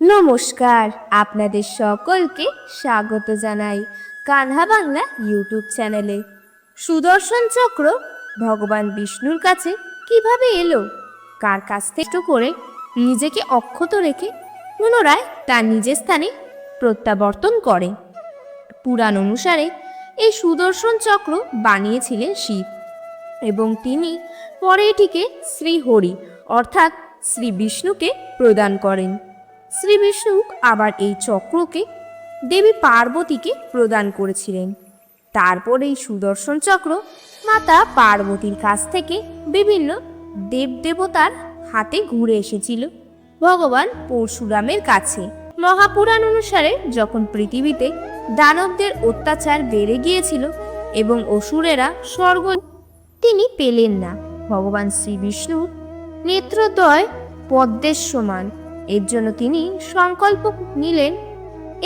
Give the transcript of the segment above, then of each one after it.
নমস্কার, আপনাদের সকলকে স্বাগত জানাই কানহা বাংলা ইউটিউব চ্যানেলে। সুদর্শন চক্র, ভগবান বিষ্ণুর কাছে কীভাবে এলো? কার কাছ থেকে করে নিজেকে অক্ষত রেখে পুনরায় তার নিজের স্থানে প্রত্যাবর্তন করে? পুরাণ অনুসারে এই সুদর্শন চক্র বানিয়েছিলেন শিব এবং তিনি পরে এটিকে শ্রীহরি অর্থাৎ শ্রী বিষ্ণুকে প্রদান করেন। শ্রী বিষ্ণু আবার এই চক্রকে দেবী পার্বতীকে প্রদান করেছিলেন। তারপর এই সুদর্শন চক্র মাতা পার্বতীর কাছ থেকে বিভিন্ন দেবদেবতার হাতে ঘুরে এসেছিল ভগবান পরশুরামের কাছে। মহাপুরাণ অনুসারে যখন পৃথিবীতে দানবদের অত্যাচার বেড়ে গিয়েছিল এবং অসুরেরা স্বর্গ তিনি পেলেন না, ভগবান শ্রী বিষ্ণু নেত্রদ্বয় পদ্মের সমান। এর জন্য তিনি সংকল্প নিলেন,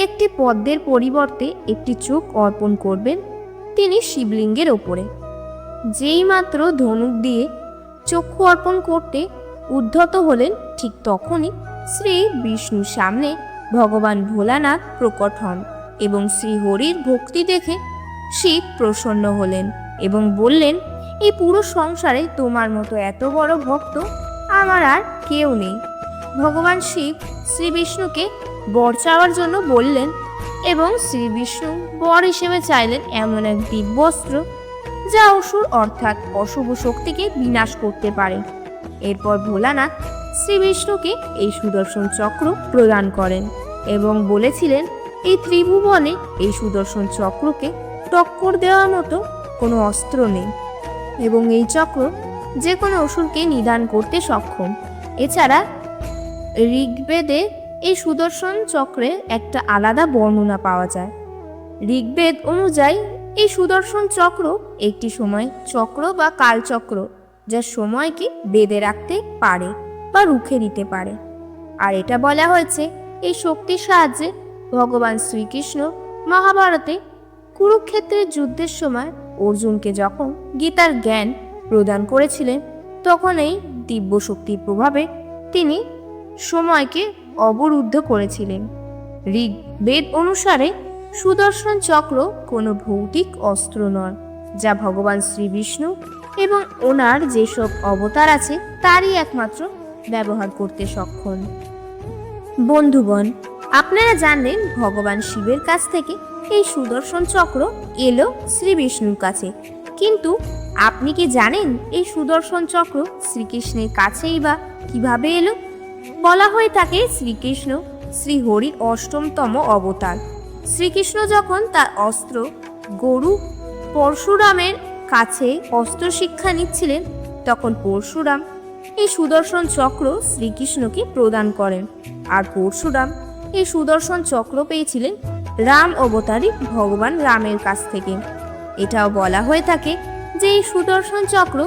একটি পদ্মের পরিবর্তে একটি চোখ অর্পণ করবেন তিনি শিবলিঙ্গের ওপরে। যেই মাত্র ধনুক দিয়ে চক্ষু অর্পণ করতে উদ্ধত হলেন, ঠিক তখনই শ্রী বিষ্ণুর সামনে ভগবান ভোলানাথ প্রকট হন এবং শ্রী হরির ভক্তি দেখে শিব প্রসন্ন হলেন এবং বললেন এই পুরো সংসারে তোমার মতো এত বড় ভক্ত আমার আর কেউ নেই। ভগবান শিব শ্রী বিষ্ণুকে বর চাওয়ার জন্য বললেন এবং শ্রী বিষ্ণু বর হিসেবে চাইলেন এমন এক দিব্যস্ত্র যা অসুর অর্থাৎ অশুভ শক্তিকে বিনাশ করতে পারে। এরপর ভোলানাথ শ্রী বিষ্ণুকে এই সুদর্শন চক্র প্রদান করেন এবং বলেছিলেন, এই ত্রিভুবনে এই সুদর্শন চক্রকে টক্কর দেওয়ার মতো কোনো অস্ত্র নেই এবং এই চক্র যে কোনো অসুরকে নিদান করতে সক্ষম। এছাড়া ঋগ্বেদে এই সুদর্শন চক্রের একটা আলাদা বর্ণনা পাওয়া যায়। ঋগ্বেদ অনুযায়ী এই সুদর্শন চক্র একটি সময় চক্র বা কালচক্র, যা সময়কে বেঁধে রাখতে পারে বা রুখে দিতে পারে। আর এটা বলা হয়েছে এই শক্তির সাহায্যে ভগবান শ্রীকৃষ্ণ মহাভারতে কুরুক্ষেত্রের যুদ্ধের সময় অর্জুনকে যখন গীতার জ্ঞান প্রদান করেছিলেন, তখন এই দিব্য শক্তির প্রভাবে তিনি সময়কে অবরুদ্ধ করেছিলেন। ঋগ্বেদ অনুসারে সুদর্শন চক্র কোনো ভৌতিক অস্ত্র নয়, যা ভগবান শ্রী বিষ্ণু এবং ওনার যেসব অবতার আছে তারই একমাত্র ব্যবহার করতে সক্ষম। বন্ধুগণ, আপনারা জানলেন ভগবান শিবের কাছ থেকে এই সুদর্শন চক্র এলো শ্রী বিষ্ণুর কাছে। কিন্তু আপনি কি জানেন এই সুদর্শন চক্র শ্রীকৃষ্ণের কাছেই বা কীভাবে এলো? বলা হয়ে থাকে শ্রীকৃষ্ণ শ্রীহরির অষ্টমতম অবতার। শ্রীকৃষ্ণ যখন তার অস্ত্র, গরু পরশুরামের কাছে অস্ত্র শিক্ষা নিচ্ছিলেন, তখন পরশুরাম এই সুদর্শন চক্র শ্রীকৃষ্ণকে প্রদান করেন। আর পরশুরাম এই সুদর্শন চক্র পেয়েছিলেন রাম অবতারী ভগবান রামের কাছ থেকে। এটাও বলা হয়ে থাকে যে এই সুদর্শন চক্র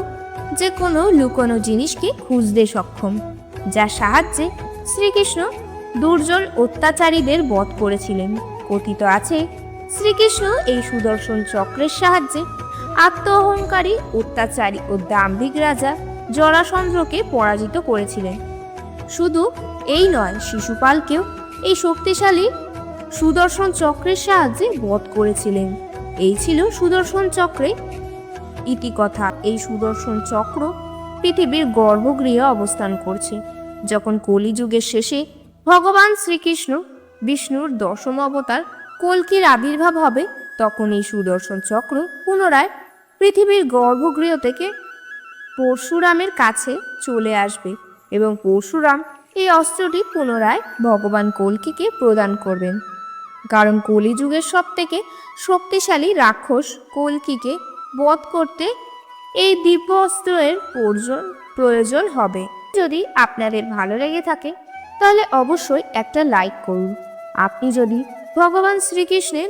যে কোনো লুকোনো জিনিসকে খুঁজতে সক্ষম। যার সাহায্যে শ্রীকৃষ্ণ দুর্জন অত্যাচারীদের বধ করেছিলেন। কথিত আছে, শ্রীকৃষ্ণ এই সুদর্শন চক্রের সাহায্যে আত্ম অহংকারী অত্যাচারী ও দাম্ভিক রাজা জরাসন্দ্রকে পরাজিত করেছিলেন। শুধু এই নয়, শিশুপালকেও এই শক্তিশালী সুদর্শন চক্রের সাহায্যে বধ করেছিলেন। এই ছিল সুদর্শন চক্রে ইতিকথা। এই সুদর্শন চক্র পৃথিবীর গর্ভগৃহে অবস্থান করছে। যখন কলিযুগের শেষে ভগবান শ্রীকৃষ্ণ বিষ্ণুর দশম অবতার কল্কির আবির্ভাব হবে, তখন এই সুদর্শন চক্র পুনরায় পৃথিবীর গর্ভগৃহ থেকে পরশুরামের কাছে চলে আসবে এবং পরশুরাম এই অস্ত্রটি পুনরায় ভগবান কল্কিকে প্রদান করবেন। কারণ কলিযুগের সব থেকে শক্তিশালী রাক্ষস কল্কিকে বধ করতে এই দিব্য অস্ত্রের প্রয়োজন হবে। যদি আপনাদের ভালো লেগে থাকে তাহলে অবশ্যই একটা লাইক করুন। আপনি যদি ভগবান শ্রীকৃষ্ণের